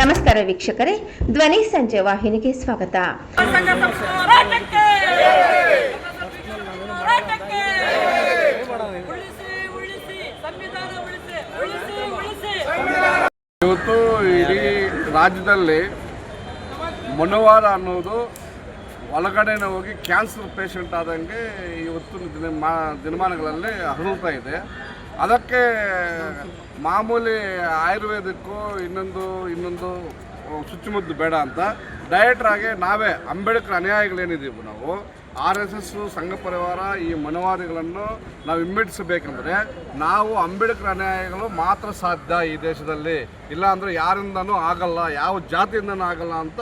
ನಮಸ್ಕಾರ ವೀಕ್ಷಕರೇ. ಧ್ವನಿ ಸಂಜೆ ವಾಹಿನಿಗೆ ಸ್ವಾಗತ. ಇವತ್ತು ಇಡೀ ರಾಜ್ಯದಲ್ಲಿ ಮನೋವಾರ ಅನ್ನೋದು ಒಳಗಡೆನೇ ಹೋಗಿ ಕ್ಯಾನ್ಸರ್ ಪೇಷಂಟ್ ಆದಂಗೆ ಇವತ್ತು ದಿನ ದಿನಮಾನಗಳಲ್ಲಿ ಹರಡ್ತಾ ಇದೆ. ಅದಕ್ಕೆ ಮಾಮೂಲಿ ಆಯುರ್ವೇದಕ್ಕೂ ಇನ್ನೊಂದು ಇನ್ನೊಂದು ಚುಚ್ಚುಮದ್ದು ಬೇಡ ಅಂತ ಡಯಟ್ರಾಗೆ ನಾವೇ ಅಂಬೇಡ್ಕರ್ ಅನುಯಾಯಿಗಳೇನಿದ್ದೀವಿ ನಾವು. ಆರ್ ಎಸ್ ಎಸ್ ಸಂಘ ಪರಿವಾರ ಈ ಮನವಾದಿಗಳನ್ನು ನಾವು ಹಿಮ್ಮೆಟ್ಟಿಸಬೇಕಂದ್ರೆ ನಾವು ಅಂಬೇಡ್ಕರ್ ಅನುಯಾಯಿಗಳು ಮಾತ್ರ ಸಾಧ್ಯ ಈ ದೇಶದಲ್ಲಿ. ಇಲ್ಲಾಂದರೆ ಯಾರಿಂದನೂ ಆಗಲ್ಲ, ಯಾವ ಜಾತಿಯಿಂದನೂ ಆಗಲ್ಲ ಅಂತ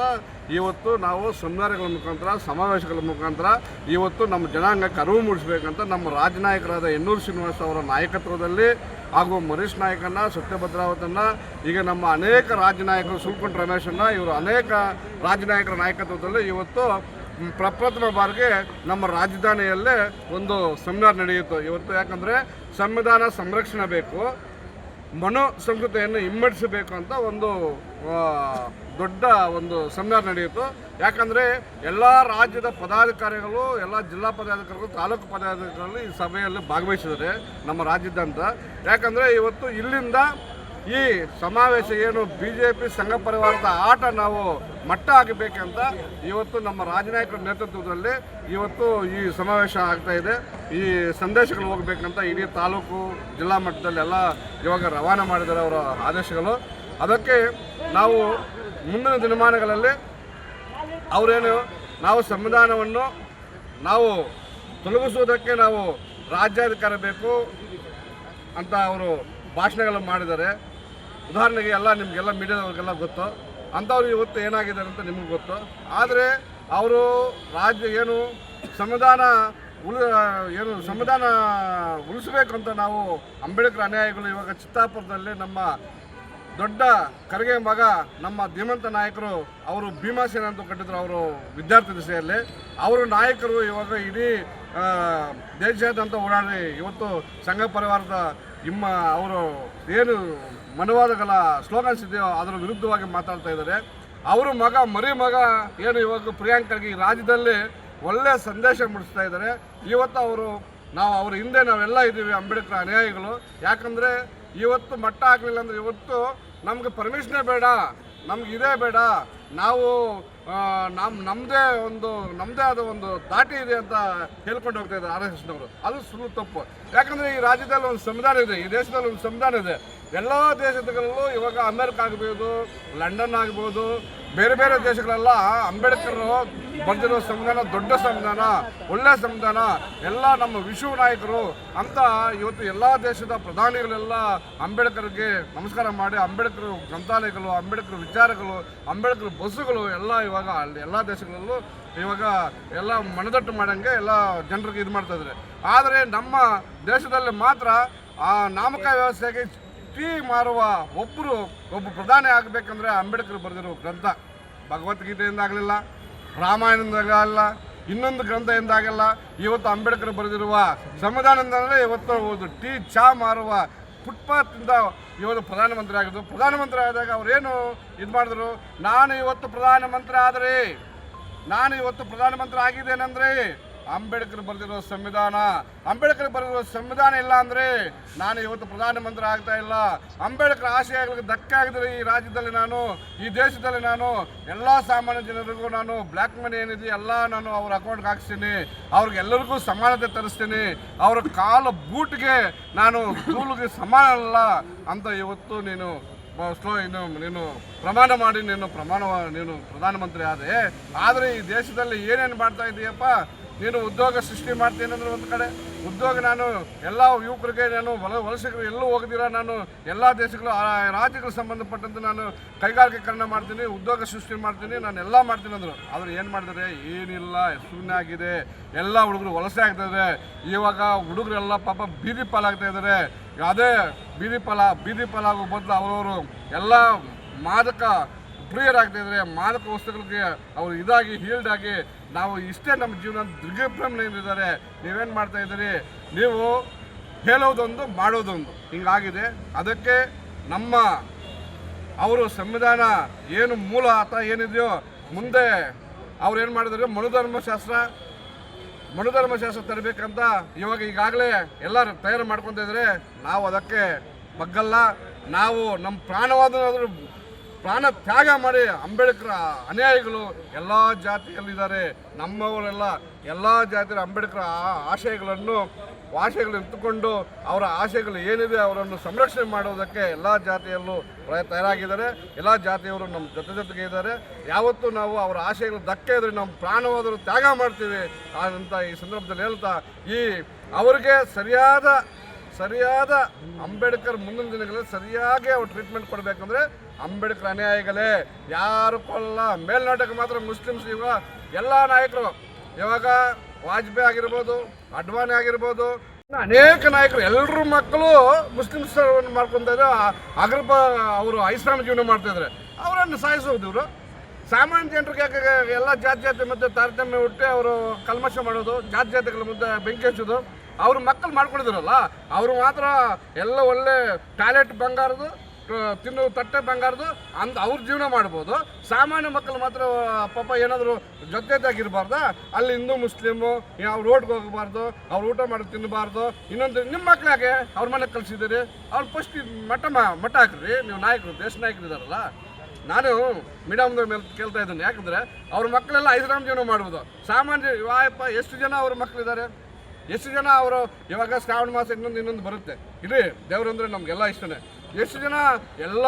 ಇವತ್ತು ನಾವು ಸೆಮಿನಾರ್ಗಳ ಮುಖಾಂತರ, ಸಮಾವೇಶಗಳ ಮುಖಾಂತರ ಇವತ್ತು ನಮ್ಮ ಜನಾಂಗಕ್ಕೆ ಅರಿವು ಮೂಡಿಸಬೇಕಂತ ನಮ್ಮ ರಾಜನಾಯಕರಾದ ಎನ್ನೂರ್ ಶ್ರೀನಿವಾಸ್ ಅವರ ನಾಯಕತ್ವದಲ್ಲಿ ಹಾಗೂ ಮರೀಶ್ ನಾಯಕನ್ನ ಸತ್ಯಭದ್ರಾವತನ್ನ ಈಗ ನಮ್ಮ ಅನೇಕ ರಾಜನಾಯಕರು ನಾಯಕರು ಸುಲ್ಕೊಂಡ್ ರಮೇಶನ್ನ, ಇವರು ಅನೇಕ ರಾಜನಾಯಕರ ನಾಯಕತ್ವದಲ್ಲಿ ಇವತ್ತು ಪ್ರಪ್ರಥಮ ಬಾರಿಗೆ ನಮ್ಮ ರಾಜಧಾನಿಯಲ್ಲೇ ಒಂದು ಸೆಮಿನಾರ್ ನಡೆಯಿತು ಇವತ್ತು ಯಾಕಂದರೆ ಸಂವಿಧಾನ ಸಂರಕ್ಷಣೆ ಬೇಕು, ಮನೋ ಸಂಸ್ಕೃತಿಯನ್ನು ಹಿಮ್ಮಡಿಸಬೇಕು ಅಂತ ಒಂದು ದೊಡ್ಡ ಒಂದು ಸೆಮಿನಾರ್ ನಡೆಯಿತು ಯಾಕಂದರೆ ಎಲ್ಲ ರಾಜ್ಯದ ಪದಾಧಿಕಾರಿಗಳು, ಎಲ್ಲ ಜಿಲ್ಲಾ ಪದಾಧಿಕಾರಿಗಳು, ತಾಲೂಕು ಪದಾಧಿಕಾರಿಗಳು ಈ ಸಭೆಯಲ್ಲಿ ಭಾಗವಹಿಸಿದ್ದಾರೆ ನಮ್ಮ ರಾಜ್ಯದಂತ ಯಾಕಂದರೆ ಇವತ್ತು ಇಲ್ಲಿಂದ ಈ ಸಮಾವೇಶ ಏನು ಬಿ ಜೆ ಪಿ ಸಂಘ ಪರಿವಾರದ ಆಟ ನಾವು ಮಟ್ಟ ಹಾಕಬೇಕಂತ ಇವತ್ತು ನಮ್ಮ ರಾಜನಾಯಕರ ನೇತೃತ್ವದಲ್ಲಿ ಇವತ್ತು ಈ ಸಮಾವೇಶ ಆಗ್ತಾ ಇದೆ. ಈ ಸಂದೇಶಗಳು ಹೋಗಬೇಕಂತ ಇಡೀ ತಾಲೂಕು ಜಿಲ್ಲಾ ಮಟ್ಟದಲ್ಲಿ ಎಲ್ಲ ಇವಾಗ ರವಾನೆ ಮಾಡಿದ್ದಾರೆ ಅವರ ಆದೇಶಗಳು. ಅದಕ್ಕೆ ನಾವು ಮುಂದಿನ ದಿನಮಾನಗಳಲ್ಲಿ ಅವರೇನು ನಾವು ಸಂವಿಧಾನವನ್ನು ನಾವು ತೊಲಗಿಸುವುದಕ್ಕೆ ನಾವು ರಾಜ್ಯಾಧಿಕಾರ ಬೇಕು ಅಂತ ಅವರು ಭಾಷಣಗಳು ಮಾಡಿದ್ದಾರೆ. ಉದಾಹರಣೆಗೆ ಎಲ್ಲ ನಿಮಗೆಲ್ಲ ಮೀಡಿಯಾದವ್ರಿಗೆಲ್ಲ ಗೊತ್ತು. ಅಂಥವ್ರು ಇವತ್ತು ಏನಾಗಿದ್ದಾರೆ ಅಂತ ನಿಮಗೆ ಗೊತ್ತು. ಆದರೆ ಅವರು ರಾಜ್ಯ ಏನು ಸಂವಿಧಾನ ಉಳಿ ಏನು ಸಂವಿಧಾನ ಉಳಿಸಬೇಕು ಅಂತ ನಾವು ಅಂಬೇಡ್ಕರ್ ಅನುಯಾಯಿಗಳು ಇವಾಗ ಚಿತ್ತಾಪುರದಲ್ಲಿ ನಮ್ಮ ದೊಡ್ಡ ಕರಿಗೆ ಮಗ, ನಮ್ಮ ಧೀಮಂತ ನಾಯಕರು ಅವರು ಭೀಮಾಸೇನ ಅಂತ ಕಟ್ಟಿದ್ರು ಅವರು ವಿದ್ಯಾರ್ಥಿ ದಿಸೆಯಲ್ಲಿ. ಅವರು ನಾಯಕರು ಇವಾಗ ಇಡೀ ದೇಶಾದ್ಯಂತ ಓಡಾಡಿ ಇವತ್ತು ಸಂಘ ಪರಿವಾರದ ನಿಮ್ಮ ಅವರು ಏನು ಮನವಾದಗಳ ಸ್ಲೋಗನ್ಸ್ ಇದೆಯೋ ಅದರ ವಿರುದ್ಧವಾಗಿ ಮಾತಾಡ್ತಾ ಇದ್ದಾರೆ. ಅವರ ಮಗ, ಮರಿ ಮಗ, ಏನು ಇವಾಗ ಪ್ರಿಯಾಂಕರಿಗೆ ಈ ರಾಜ್ಯದಲ್ಲಿ ಒಳ್ಳೆಯ ಸಂದೇಶ ಮುಡಿಸ್ತಾ ಇದ್ದಾರೆ. ಇವತ್ತು ಅವರು, ನಾವು ಅವ್ರ ಹಿಂದೆ ನಾವೆಲ್ಲ ಇದ್ದೀವಿ, ಅಂಬೇಡ್ಕರ್ ಅನುಯಾಯಿಗಳು. ಯಾಕಂದರೆ ಇವತ್ತು ಮಟ್ಟ ಆಗಲಿಲ್ಲ ಅಂದರೆ ಇವತ್ತು ನಮಗೆ ಪರ್ಮಿಷನೇ ಬೇಡ, ನಮ್ಗೆ ಇದೇ ಬೇಡ. ನಾವು ನಮ್ಮ ನಮ್ ನಮ್ಮದೇ ಒಂದು ನಮ್ಮದೇ ಆದ ಒಂದು ದಾಟಿ ಇದೆ ಅಂತ ಹೇಳ್ಕೊಂಡು ಹೋಗ್ತಾ ಇದ್ದಾರೆ ಆರ್ ಎಸ್ ಎಸ್ನವರು. ಅದು ಸುಳ್ಳು ತಪ್ಪು. ಯಾಕಂದರೆ ಈ ರಾಜ್ಯದಲ್ಲಿ ಒಂದು ಸಂವಿಧಾನ ಇದೆ, ಈ ದೇಶದಲ್ಲಿ ಒಂದು ಸಂವಿಧಾನ ಇದೆ. ಎಲ್ಲ ದೇಶಗಳಲ್ಲೂ ಇವಾಗ ಅಮೆರಿಕ ಆಗ್ಬೋದು, ಲಂಡನ್ ಆಗ್ಬೋದು, ಬೇರೆ ಬೇರೆ ದೇಶಗಳೆಲ್ಲ ಅಂಬೇಡ್ಕರ್ ಬರೆದಿರೋ ಸಂವಿಧಾನ, ದೊಡ್ಡ ಸಂವಿಧಾನ ಒಳ್ಳೆಯ ಸಂವಿಧಾನ, ಎಲ್ಲ ನಮ್ಮ ವಿಶ್ವ ನಾಯಕರು ಅಂತ ಇವತ್ತು ಎಲ್ಲ ದೇಶದ ಪ್ರಧಾನಿಗಳೆಲ್ಲ ಅಂಬೇಡ್ಕರ್ಗೆ ನಮಸ್ಕಾರ ಮಾಡಿ, ಅಂಬೇಡ್ಕರ್ ಗ್ರಂಥಾಲಯಗಳು, ಅಂಬೇಡ್ಕರ್ ವಿಚಾರಗಳು, ಅಂಬೇಡ್ಕರ್ ಬಸ್ಸುಗಳು ಎಲ್ಲ ಇವಾಗ ಅಲ್ಲಿ ಎಲ್ಲ ದೇಶಗಳಲ್ಲೂ ಇವಾಗ ಎಲ್ಲ ಮನದಟ್ಟು ಮಾಡಂಗೆ ಎಲ್ಲ ಜನರಿಗೆ ಇದು ಮಾಡ್ತಾ ಇದ್ದಾರೆ. ಆದರೆ ನಮ್ಮ ದೇಶದಲ್ಲಿ ಮಾತ್ರ ಆ ನಾಮಕ ವ್ಯವಸ್ಥೆಗೆ ಟೀ ಮಾರುವ ಒಬ್ಬರು ಒಬ್ಬ ಪ್ರಧಾನಿ ಆಗಬೇಕಂದ್ರೆ ಅಂಬೇಡ್ಕರ್ ಬರೆದಿರೋ ಗ್ರಂಥ. ಭಗವದ್ಗೀತೆಯಿಂದ ಆಗಲಿಲ್ಲ, ರಾಮಾಯಣದಿಂದ ಆಗಲ್ಲ ಇನ್ನೊಂದು ಗ್ರಂಥದಿಂದ ಆಗಲ್ಲ. ಇವತ್ತು ಅಂಬೇಡ್ಕರ್ ಬರೆದಿರುವ ಸಂವಿಧಾನದಿಂದಲೇ ಇವತ್ತು ಒಂದು ಟೀ ಚಾ ಮಾರುವ ಫುಟ್ಪಾತಿಂದ ಇವತ್ತು ಪ್ರಧಾನಮಂತ್ರಿ ಆಗಿದ್ದು ಪ್ರಧಾನಮಂತ್ರಿ ಆದಾಗ ಅವರೇನು ಇದು ಮಾಡಿದ್ರು? ನಾನು ಇವತ್ತು ಪ್ರಧಾನಮಂತ್ರಿ ಆದರೆ, ನಾನು ಇವತ್ತು ಪ್ರಧಾನಮಂತ್ರಿ ಆಗಿದ್ದೇನೆಂದ್ರೆ ಅಂಬೇಡ್ಕರ್ ಬರೆದಿರೋ ಸಂವಿಧಾನ. ಅಂಬೇಡ್ಕರ್ ಬರೆದಿರೋ ಸಂವಿಧಾನ ಇಲ್ಲ ಅಂದ್ರೆ ನಾನು ಇವತ್ತು ಪ್ರಧಾನಮಂತ್ರಿ ಆಗ್ತಾ ಇಲ್ಲ. ಅಂಬೇಡ್ಕರ್ ಆಶಯಗಳಿಗೆ ಧಕ್ಕೆ ಆಗಿದ್ರೆ ಈ ರಾಜ್ಯದಲ್ಲಿ ನಾನು, ಈ ದೇಶದಲ್ಲಿ ನಾನು, ಎಲ್ಲ ಸಾಮಾನ್ಯ ಜನರಿಗೂ ನಾನು ಬ್ಲ್ಯಾಕ್ ಮನಿ ಏನಿದೆ ಎಲ್ಲ ನಾನು ಅವ್ರ ಅಕೌಂಟ್ಗೆ ಹಾಕ್ಸ್ತೀನಿ. ಅವ್ರಿಗೆಲ್ಲರಿಗೂ ಸಮಾನತೆ ತರಿಸ್ತೀನಿ. ಅವ್ರ ಕಾಲು ಬೂಟ್ಗೆ ನಾನು ಧೂಳಿಗೆ ಸಮಾನ ಅಲ್ಲ ಅಂತ ಇವತ್ತು ನೀನು ಸ್ಲೋ ಇನ್ನು ನೀನು ಪ್ರಮಾಣ ಮಾಡಿ, ನೀನು ಪ್ರಮಾಣ ನೀನು ಪ್ರಧಾನಮಂತ್ರಿ ಆದರೆ ಆದರೆ ಈ ದೇಶದಲ್ಲಿ ಏನೇನು ಮಾಡ್ತಾ ಇದೀಯಪ್ಪ? ನೀನು ಉದ್ಯೋಗ ಸೃಷ್ಟಿ ಮಾಡ್ತೀನಿ ಅಂದ್ರೆ ಒಂದು ಕಡೆ ಉದ್ಯೋಗ ನಾನು ಎಲ್ಲ ಯುವಕರಿಗೆ ನಾನು ವಲ ವಲಸಿಗರು ಎಲ್ಲೂ ಹೋಗದಿರ, ನಾನು ಎಲ್ಲ ದೇಶಗಳು ರಾಜ್ಯಗಳು ಸಂಬಂಧಪಟ್ಟಂತೆ ನಾನು ಕೈಗಾರಿಕೀಕರಣ ಮಾಡ್ತೀನಿ, ಉದ್ಯೋಗ ಸೃಷ್ಟಿ ಮಾಡ್ತೀನಿ, ನಾನು ಎಲ್ಲ ಮಾಡ್ತೀನಿ ಅಂದರು. ಆದರೆ ಏನು ಮಾಡಿದರೆ? ಏನಿಲ್ಲ ಸುಮ್ಮನೆ ಆಗಿದೆ. ಎಲ್ಲ ಹುಡುಗರು ವಲಸೆ ಆಗ್ತಾ ಇದೆ ಇವಾಗ ಹುಡುಗರೆಲ್ಲ ಪಾಪ ಬೀದಿ ಪಾಲಾಗ್ತಾ ಇದ್ದಾರೆ ಅದೇ ಬೀದಿ ಪಾಲ, ಬೀದಿ ಫಲ ಆಗೋ ಬದಲು ಅವರವರು ಎಲ್ಲ ಮಾದಕ ಪ್ರಿಯರಾಗ್ತಾ ಇದ್ದಾರೆ ಮಾದಕ ವಸ್ತುಗಳಿಗೆ ಅವರು ಇದಾಗಿ ಹೀಲ್ಡ್ ಆಗಿ ನಾವು ಇಷ್ಟೇ ನಮ್ಮ ಜೀವನ ದಿಗ್ಭ್ರಮಣೆಯಿಂದಿದ್ದಾರೆ ನೀವೇನು ಮಾಡ್ತಾ ಇದ್ದೀರಿ? ನೀವು ಹೇಳೋದೊಂದು, ಮಾಡೋದೊಂದು. ಹಿಂಗಾಗಿದೆ. ಅದಕ್ಕೆ ನಮ್ಮ ಅವರು ಸಂವಿಧಾನ ಏನು ಮೂಲ ಆತ ಏನಿದೆಯೋ, ಮುಂದೆ ಅವ್ರು ಏನು ಮಾಡಿದ್ರು ಮನುಧರ್ಮಶಾಸ್ತ್ರ ಮನುಧರ್ಮಶಾಸ್ತ್ರ ತರಬೇಕಂತ ಇವಾಗ ಈಗಾಗಲೇ ಎಲ್ಲರೂ ತಯಾರು ಮಾಡ್ಕೊತಾ ಇದ್ದಾರೆ. ನಾವು ಅದಕ್ಕೆ ಬಗ್ಗಲ್ಲ. ನಾವು ನಮ್ಮ ಪ್ರಾಣವಾದನಾದರೂ ಪ್ರಾಣ ತ್ಯಾಗ ಮಾಡಿ ಅಂಬೇಡ್ಕರ್ ಅನುಯಾಯಿಗಳು ಎಲ್ಲ ಜಾತಿಯಲ್ಲಿದ್ದಾರೆ. ನಮ್ಮವರೆಲ್ಲ ಎಲ್ಲ ಜಾತಿಯ ಅಂಬೇಡ್ಕರ್ ಆಶಯಗಳನ್ನು, ಆಶಯಗಳು ಎತ್ತುಕೊಂಡು ಅವರ ಆಶಯಗಳು ಏನಿದೆ ಅವರನ್ನು ಸಂರಕ್ಷಣೆ ಮಾಡೋದಕ್ಕೆ ಎಲ್ಲ ಜಾತಿಯಲ್ಲೂ ತಯಾರಾಗಿದ್ದಾರೆ. ಎಲ್ಲ ಜಾತಿಯವರು ನಮ್ಮ ಜೊತೆ ಜೊತೆಗೆ ಇದ್ದಾರೆ. ಯಾವತ್ತೂ ನಾವು ಅವರ ಆಶಯಗಳು ಧಕ್ಕೆ ಇದ್ರೆ ನಮ್ಮ ಪ್ರಾಣವಾದರೂ ತ್ಯಾಗ ಮಾಡ್ತೀವಿ ಅಂತ ಈ ಸಂದರ್ಭದಲ್ಲಿ ಹೇಳ್ತಾ, ಈ ಅವರಿಗೆ ಸರಿಯಾದ ಸರಿಯಾದ ಅಂಬೇಡ್ಕರ್ ಮುಂದಿನ ದಿನಗಳಲ್ಲಿ ಸರಿಯಾಗಿ ಅವ್ರು ಟ್ರೀಟ್ಮೆಂಟ್ ಕೊಡಬೇಕಂದ್ರೆ ಅಂಬೇಡ್ಕರ್ ಅನುಯಾಯಿಗಳೇ, ಯಾರು ಕೊಲ್ಲ, ಮೇಲ್ನೋಟಕ್ಕೆ ಮಾತ್ರ ಮುಸ್ಲಿಮ್ಸ್ ಇವಾಗ ಎಲ್ಲ ನಾಯಕರು. ಇವಾಗ ವಾಜಪೇಯಿ ಆಗಿರ್ಬೋದು, ಅಡ್ವಾಣಿ ಆಗಿರ್ಬೋದು, ಅನೇಕ ನಾಯಕರು ಎಲ್ಲರೂ ಮಕ್ಕಳು ಮುಸ್ಲಿಮ್ಸ್ ಮಾಡ್ಕೊತಾ ಇದ್ದಾರೆ ಅಗ್ರಪ ಅವರು ಐಸ್ಲಾಮ್ ಜೀವನ ಮಾಡ್ತಾ ಇದ್ದಾರೆ ಅವರನ್ನು ಸಾಯಿಸೋದು ಇವರು. ಸಾಮಾನ್ಯ ಜನರಿಗೆ ಯಾಕೆ ಎಲ್ಲ ಜಾತಿ ಜಾತಿ ಮತ್ತೆ ತಾರತಮ್ಯ ಹುಟ್ಟಿ ಅವರು ಕಲ್ಮಶ ಮಾಡೋದು, ಜಾತಿ ಜಾತಿಗಳ ಮುಂದೆ ಬೆಂಕಿ ಹಚ್ಚೋದು, ಅವ್ರ ಮಕ್ಕಳು ಮಾಡ್ಕೊಂಡಿದ್ರಲ್ಲ, ಅವರು ಮಾತ್ರ ಎಲ್ಲ ಒಳ್ಳೆ ಟಾಯ್ಲೆಟ್ ಬಂಗಾರದು ತಿನ್ನೋ ತಟ್ಟೆ ಬಂಗಾರದು ಅಂತ ಅವ್ರ ಜೀವನ ಮಾಡ್ಬೋದು. ಸಾಮಾನ್ಯ ಮಕ್ಕಳು ಮಾತ್ರ, ಪಾಪ ಏನಾದರೂ ಜೊತೆದಾಗಿರ್ಬಾರ್ದ? ಅಲ್ಲಿ ಹಿಂದೂ, ಮುಸ್ಲಿಮು ಅವ್ರು ರೋಡ್ಗೆ ಹೋಗಬಾರ್ದು, ಅವ್ರು ಊಟ ಮಾಡಿ ತಿನ್ನಬಾರ್ದು ಇನ್ನೊಂದು ನಿಮ್ಮ ಮಕ್ಳಿಗೆ ಅವ್ರ ಮನೆಗೆ ಕಳ್ಸಿದ್ದೀರಿ. ಅವ್ರು ಫಸ್ಟ್ ಮಠ ಮಠ ಹಾಕ್ರಿ. ನೀವು ನಾಯಕರು, ದೇಶ ನಾಯಕರು ಇದಾರಲ್ಲ. ನಾನು ಮೀಡಮ್ ಮೇಲೆ ಕೇಳ್ತಾ ಇದ್ದೀನಿ. ಯಾಕಂದ್ರೆ ಅವ್ರ ಮಕ್ಕಳೆಲ್ಲ ಐಸ್ಲಾಂ ಜೀವನ ಮಾಡ್ಬೋದು. ಸಾಮಾನ್ಯ ವಾಯಪ್ಪ ಎಷ್ಟು ಜನ ಅವ್ರ ಮಕ್ಕಳಿದ್ದಾರೆ ಎಷ್ಟು ಜನ ಅವರು, ಇವಾಗ ಶ್ರಾವಣ ಮಾಸ ಇನ್ನೊಂದು ಇನ್ನೊಂದು ಬರುತ್ತೆ. ಇರಿ ದೇವ್ರಂದ್ರೆ ನಮಗೆಲ್ಲ ಇಷ್ಟನೇ. ಎಷ್ಟು ಜನ ಎಲ್ಲ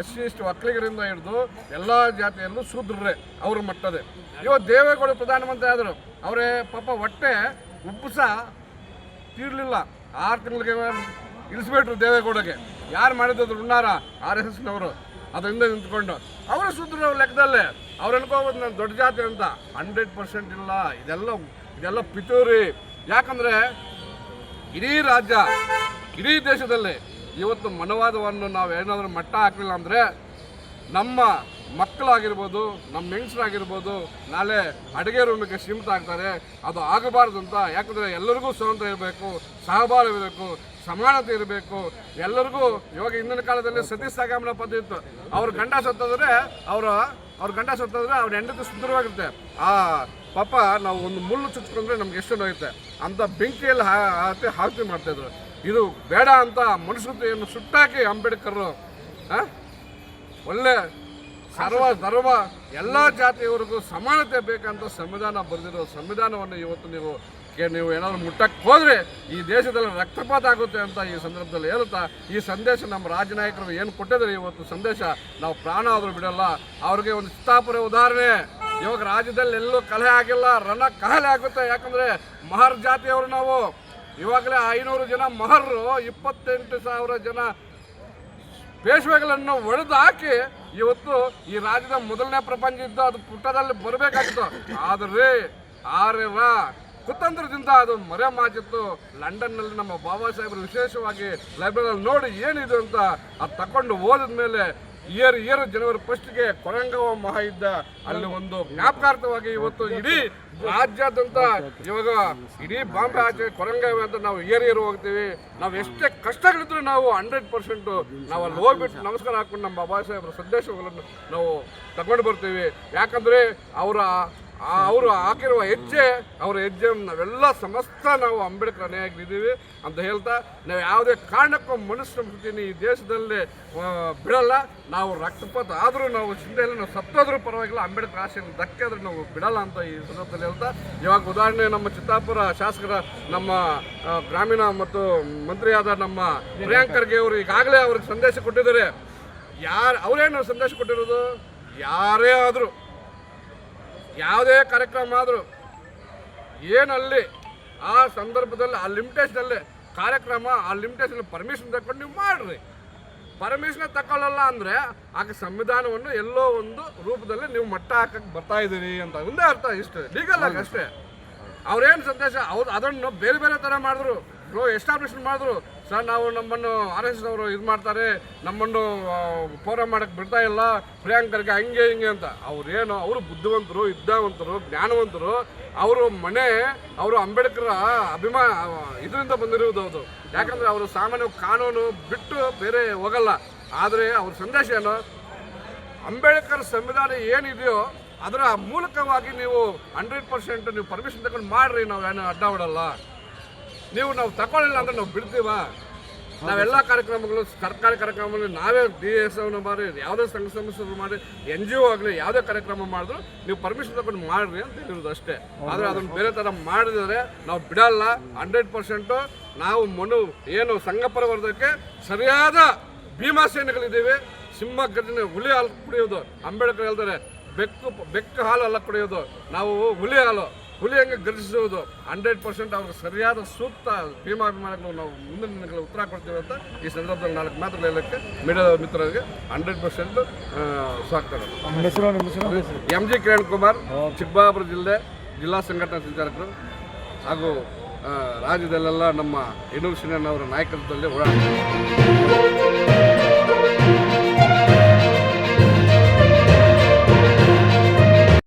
ಎಸ್ ಸಿ ಎಷ್ಟು ಒಕ್ಕಲಿಗರಿಂದ ಹಿಡಿದು ಎಲ್ಲ ಜಾತಿಯಲ್ಲೂ ಶೂದ್ರರೇ ಅವ್ರ ಮಟ್ಟದೆ. ಇವತ್ತು ದೇವೇಗೌಡ ಪ್ರಧಾನಮಂತ್ರಿ ಆದರು, ಅವರೇ ಪಾಪ ಹೊಟ್ಟೆ ಸಹ ತೀರ್ಲಿಲ್ಲ. ಆರು ತಿಂಗಳಿಗೆ ಇಳಿಸ್ಬಿಟ್ರು ದೇವೇಗೌಡಗೆ. ಯಾರು ಮಾಡಿದ್ರು ಉಣ್ಣಾರ? R S ಎಸ್ನವರು. ಅದರಿಂದ ನಿಂತ್ಕೊಂಡು. ಅವರು ಸೂತ್ರ ಲೆಕ್ಕದಲ್ಲೇ. ಅವ್ರು ಅನ್ಕೋಬೋದು ನಾನು ದೊಡ್ಡ ಜಾತಿ ಅಂತ. ಹಂಡ್ರೆಡ್ ಪರ್ಸೆಂಟ್ ಇಲ್ಲ. ಇದೆಲ್ಲ ಇದೆಲ್ಲ ಪಿತೂರಿ. ಯಾಕಂದರೆ ಇಡೀ ರಾಜ್ಯ, ಇಡೀ ದೇಶದಲ್ಲಿ ಇವತ್ತು ಮನವಾದವನ್ನು ನಾವು ಏನಾದರೂ ಮಟ್ಟ ಹಾಕಲಿಲ್ಲ ಅಂದರೆ ನಮ್ಮ ಮಕ್ಕಳಾಗಿರ್ಬೋದು, ನಮ್ಮ ಹೆಂಗಸರಾಗಿರ್ಬೋದು, ನಾಳೆ ಅಡುಗೆ ರೂಮಿಗೆ ಸೀಮಿತ ಆಗ್ತಾರೆ. ಅದು ಆಗಬಾರ್ದು ಅಂತ ಯಾಕಂದರೆ ಎಲ್ಲರಿಗೂ ಸ್ವಾತಂತ್ರ್ಯ ಇರಬೇಕು ಸಹಬಾರ ಇರಬೇಕು, ಸಮಾನತೆ ಇರಬೇಕು. ಎಲ್ಲರಿಗೂ ಇವಾಗ ಹಿಂದಿನ ಕಾಲದಲ್ಲಿ ಸತಿ ಸಾಗಾಮನ ಪದ್ಧತಿ ಇತ್ತು ಅವ್ರ ಗಂಡ ಸತ್ತಂದರೆ ಅವರ, ಅವ್ರ ಗಂಡ ಸತ್ತಂದರೆ ಅವ್ರ ಹೆಂಡತಿ ಸುಂದರವಾಗಿರುತ್ತೆ. ಆ ಪಾಪ ನಾವು ಒಂದು ಮುಳ್ಳು ಚುಚ್ಕೊಂಡ್ರೆ ನಮ್ಗೆ ಎಷ್ಟು ನೋಯುತ್ತೆ ಅಂತ ಬೆಂಕಿಯಲ್ಲಿ ಹಾ- ಹಾಕಿ ಮಾಡ್ತಾಯಿದ್ರು ಇದು ಬೇಡ ಅಂತ ಮನುಷ್ಯತೆಯನ್ನು ಸುಟ್ಟಾಕಿ ಅಂಬೇಡ್ಕರ್? ಒಳ್ಳೆ ಸರ್ವ ಧರ್ಮ ಎಲ್ಲ ಜಾತಿಯವರಿಗೂ ಸಮಾನತೆ ಬೇಕಂತ ಸಂವಿಧಾನ ಬರೆದಿರೋ ಸಂವಿಧಾನವನ್ನು ಇವತ್ತು ನೀವು ನೀವು ಏನಾದರೂ ಮುಟ್ಟಕ್ಕೆ ಹೋದರೆ ಈ ದೇಶದಲ್ಲಿ ರಕ್ತಪಾತ ಆಗುತ್ತೆ ಅಂತ ಈ ಸಂದರ್ಭದಲ್ಲಿ ಹೇಳುತ್ತಾ, ಈ ಸಂದೇಶ ನಮ್ಮ ರಾಜನಾಯಕರು ಏನು ಕೊಟ್ಟಿದ್ದಾರೆ ಇವತ್ತು ಸಂದೇಶ, ನಾವು ಪ್ರಾಣ ಆದರೂ ಬಿಡಲ್ಲ. ಅವ್ರಿಗೆ ಒಂದು ಚಿತ್ತಾಪುರ ಉದಾಹರಣೆ. ಇವಾಗ ರಾಜ್ಯದಲ್ಲಿ ಎಲ್ಲೂ ಕಲೆ ಆಗಿಲ್ಲ ರಣ ಕಹಲೆ ಆಗುತ್ತೆ. ಯಾಕಂದರೆ ಮಹರ್ ಜಾತಿಯವರು ನಾವು. ಇವಾಗಲೇ ಐನೂರು ಜನ ಮಹರ್ರು, ಇಪ್ಪತ್ತೆಂಟು ಸಾವಿರ ಜನ ಪೇಶ್ವೆಗಳನ್ನು ಒಡೆದು ಹಾಕಿ ಇವತ್ತು ಈ ರಾಜ್ಯದ ಮೊದಲನೇ ಪ್ರಪಂಚ ಇದ್ದು ಅದು ಪುಟ್ಟದಲ್ಲಿ ಬರಬೇಕಾಗಿತ್ತು. ಆದರೆ, ಆರ್ಯರ ಕುತಂತ್ರದಿಂದ ಅದು ಮರೆ ಮಾಚಿತ್ತು ಲಂಡನ್ನಲ್ಲಿ ನಮ್ಮ ಬಾಬಾ ಸಾಹೇಬರು ವಿಶೇಷವಾಗಿ ಲೈಬ್ರರಿಯಲ್ಲಿ ನೋಡಿ ಏನಿದೆ ಅಂತ ಅದು ತಕೊಂಡು ಓದಿದ ಮೇಲೆ ಇಯರ್ ಇಯರ್ ಜನವರಿ ಫಸ್ಟ್ಗೆ ಕೊರಂಗವ ಮಹಾಯುದ್ಧ. ಅಲ್ಲಿ ಒಂದು ಜ್ಞಾಪಕಾರ್ಥವಾಗಿ ಇವತ್ತು ಇಡೀ ರಾಜ್ಯಾದ್ಯಂತ ಇವಾಗ ಇಡೀ ಬಾಂಬೆ ಆಚೆ ಕೊರಂಗವೆ ಅಂತ ನಾವು ಇಯರ್ ಇಯರ್ ಹೋಗ್ತೀವಿ. ನಾವು ಎಷ್ಟೇ ಕಷ್ಟಗಳಿದ್ರು ನಾವು ಹಂಡ್ರೆಡ್ ಪರ್ಸೆಂಟು ನಾವು ಅಲ್ಲಿ ಹೋಗ್ಬಿಟ್ಟು ನಮಸ್ಕಾರ ಹಾಕೊಂಡು ನಮ್ಮ ಬಾಬಾ ಸಾಹೇಬ್ರ ಸಂದೇಶಗಳನ್ನು ನಾವು ತಗೊಂಡು ಬರ್ತೀವಿ. ಯಾಕಂದರೆ ಅವರ ಅವರು ಹಾಕಿರುವ ಹೆಜ್ಜೆ, ಅವರ ಹೆಜ್ಜೆ ನಾವೆಲ್ಲ ಸಮಸ್ತ ನಾವು ಅಂಬೇಡ್ಕರ್ ಅನುಯಾಯಿಗಳಿದ್ದೀವಿ ಅಂತ ಹೇಳ್ತಾ, ನಾವು ಯಾವುದೇ ಕಾರಣಕ್ಕೂ ಮನುಷ್ಯ ಸಂಸ್ಕೃತಿನ ಈ ದೇಶದಲ್ಲಿ ಬಿಡಲ್ಲ. ನಾವು ರಕ್ತಪಾತ ಆದರೂ ನಾವು ಚಿಂತೆಯಲ್ಲಿ ನಾವು ಸತ್ತೋದ್ರೂ ಪರವಾಗಿಲ್ಲ, ಅಂಬೇಡ್ಕರ್ ಆಶೆಯನ್ನು ಧಕ್ಕೆ ಆದರೂ ನಾವು ಬಿಡಲ್ಲ ಅಂತ ಈ ಸಂದರ್ಭದಲ್ಲಿ ಹೇಳ್ತಾ, ಇವಾಗ ಉದಾಹರಣೆ ನಮ್ಮ ಚಿತ್ತಾಪುರ ಶಾಸಕರ, ನಮ್ಮ ಗ್ರಾಮೀಣ ಮತ್ತು ಮಂತ್ರಿಯಾದ ನಮ್ಮ ಪ್ರಿಯಾಂಕ್ ಖರ್ಗೆ ಅವರು ಈಗಾಗಲೇ ಅವ್ರಿಗೆ ಸಂದೇಶ ಕೊಟ್ಟಿದ್ದಾರೆ. ಯಾರು, ಅವರೇನು ಸಂದೇಶ ಕೊಟ್ಟಿರೋದು? ಯಾರೇ ಆದರೂ. ಯಾವುದೇ ಕಾರ್ಯಕ್ರಮ ಆದರೂ ಏನಲ್ಲಿ ಆ ಸಂದರ್ಭದಲ್ಲಿ ಆ ಲಿಮಿಟೇಷನಲ್ಲಿ ಕಾರ್ಯಕ್ರಮ ಆ ಲಿಮಿಟೇಷನ್ ಪರ್ಮಿಷನ್ ತಗೊಂಡು ನೀವು ಮಾಡ್ರಿ. ಪರ್ಮಿಷನ್ ತಗೊಳ್ಳಲ್ಲ ಅಂದರೆ ಆಗ ಸಂವಿಧಾನವನ್ನು ಎಲ್ಲೋ ಒಂದು ರೂಪದಲ್ಲಿ ನೀವು ಮಟ್ಟ ಹಾಕಕ್ಕೆ ಬರ್ತಾ ಇದ್ದೀರಿ ಅಂತ ಒಂದೇ ಅರ್ಥ ಇಷ್ಟೇ. ಲೀಗಲ್ ಆಗಿ ಅಷ್ಟೇ. ಅವ್ರೇನು ಸಂದೇಶ? ಅವ್ರು ಅದನ್ನು ಬೇರೆ ಬೇರೆ ಥರ ಮಾಡಿದ್ರು. ಎಸ್ಟಾಬ್ಲಿಷ್ಮೆಂಟ್ ಮಾಡಿದ್ರು. ಸರ್, ನಾವು ನಮ್ಮನ್ನು ಆರ್ ಎಸ್ ಅವರು ಇದು ಮಾಡ್ತಾರೆ. ನಮ್ಮನ್ನು ಪೌರ ಮಾಡಕ್ಕೆ ಬಿಡ್ತಾ ಇಲ್ಲ. ಪ್ರಿಯಾಂಕರ್ಗೆ ಹಂಗೆ ಹಿಂಗೆ ಅಂತ. ಅವ್ರೇನು, ಅವರು ಬುದ್ಧಿವಂತರು ವಿದ್ಯಾವಂತರು ಜ್ಞಾನವಂತರು. ಅವರು ಮನೆ, ಅವರು ಅಂಬೇಡ್ಕರ್ ಅಭಿಮಾ, ಇದರಿಂದ ಬಂದಿರುವುದು ಅದು. ಯಾಕಂದ್ರೆ ಅವರು ಸಾಮಾನ್ಯ ಕಾನೂನು ಬಿಟ್ಟು ಬೇರೆ ಹೋಗಲ್ಲ. ಆದರೆ ಅವ್ರ ಸಂದೇಶ ಏನು? ಅಂಬೇಡ್ಕರ್ ಸಂವಿಧಾನ ಏನಿದೆಯೋ ಅದರ ಮೂಲಕವಾಗಿ ನೀವು ಹಂಡ್ರೆಡ್ ಪರ್ಸೆಂಟ್ ನೀವು ಪರ್ಮಿಷನ್ ತಗೊಂಡು ಮಾಡ್ರಿ, ನಾವು ಏನು ಅಡ್ಡ ಬಿಡಲ್ಲ ನೀವು ನಾವು ತಗೊಳ್ಳಿಲ್ಲ ಅಂದ್ರೆ ನಾವು ಬಿಡ್ತೀವ? ನಾವೆಲ್ಲ ಕಾರ್ಯಕ್ರಮಗಳು, ಸರ್ಕಾರಿ ಕಾರ್ಯಕ್ರಮಗಳು, ನಾವೇ ಡಿ ಎಸ್ ಅವ್ನ ಮಾಡಿ, ಯಾವುದೇ ಸಂಘ ಸಂಸ್ಥೆಗಳು ಮಾಡಿ ಎನ್ ಜಿ ಒ ಆಗಲಿ, ಯಾವುದೇ ಕಾರ್ಯಕ್ರಮ ಮಾಡಿದ್ರು ನೀವು ಪರ್ಮಿಷನ್ ತಗೊಂಡು ಮಾಡ್ರಿ ಅಂತ ಹೇಳಿರೋದು ಅಷ್ಟೇ. ಆದರೆ ಅದನ್ನು ಬೇರೆ ಥರ ಮಾಡಿದರೆ ನಾವು ಬಿಡಲ್ಲ. ಹಂಡ್ರೆಡ್ ಪರ್ಸೆಂಟು ನಾವು ಮನು, ಏನು ಸಂಘ ಪರಿವಾರದಕ್ಕೆ ಸರಿಯಾದ ಭೀಮಾಸೇನೆಗಳಿದ್ದೀವಿ ಸಿಂಹ ಗರ್ಜನೆ ಹುಲಿ ಹಾಲು ಕುಡಿಯೋದು. ಅಂಬೇಡ್ಕರ್ ಹೇಳ್ತಾರೆ, ಬೆಕ್ಕು ಬೆಕ್ಕು ಹಾಲು ಅಲ್ಲ ಕುಡಿಯೋದು. ನಾವು ಹುಲಿ ಹಾಲು. ಹುಲಿ ಹಂಗೆ ಗರ್ಜಿಸುವುದು ಹಂಡ್ರೆಡ್ ಪರ್ಸೆಂಟ್ ಅವ್ರಿಗೆ ಸರಿಯಾದ ಸೂಕ್ತ ಭೀಮಾಭಿಮಾನಿಗಳು ನಾವು ಮುಂದಿನ ದಿನಗಳಲ್ಲಿ ಉತ್ತರ ಕೊಡ್ತೀವಿ ಅಂತ ಈ ಸಂದರ್ಭದಲ್ಲಿ ನಾಲ್ಕು ಮಾತ್ರ ಹೇಳಕ್ಕೆ ಮೀಡಿಯಾದ ಮಿತ್ರರಿಗೆ ಹಂಡ್ರೆಡ್ ಪರ್ಸೆಂಟ್ ಹೆಸರು ಎಂ ಜಿ ಕಿರಣ್ ಕುಮಾರ್ ಚಿಕ್ಕಬಳ್ಳಾಪುರ ಜಿಲ್ಲೆ ಜಿಲ್ಲಾ ಸಂಘಟನಾ ಸಂಚಾಲಕರು ಹಾಗೂ ರಾಜ್ಯದಲ್ಲೆಲ್ಲ ನಮ್ಮ ಯನೂರು ಅವರ ನಾಯಕತ್ವದಲ್ಲಿ ಓಡಾಡ್ತಾರೆ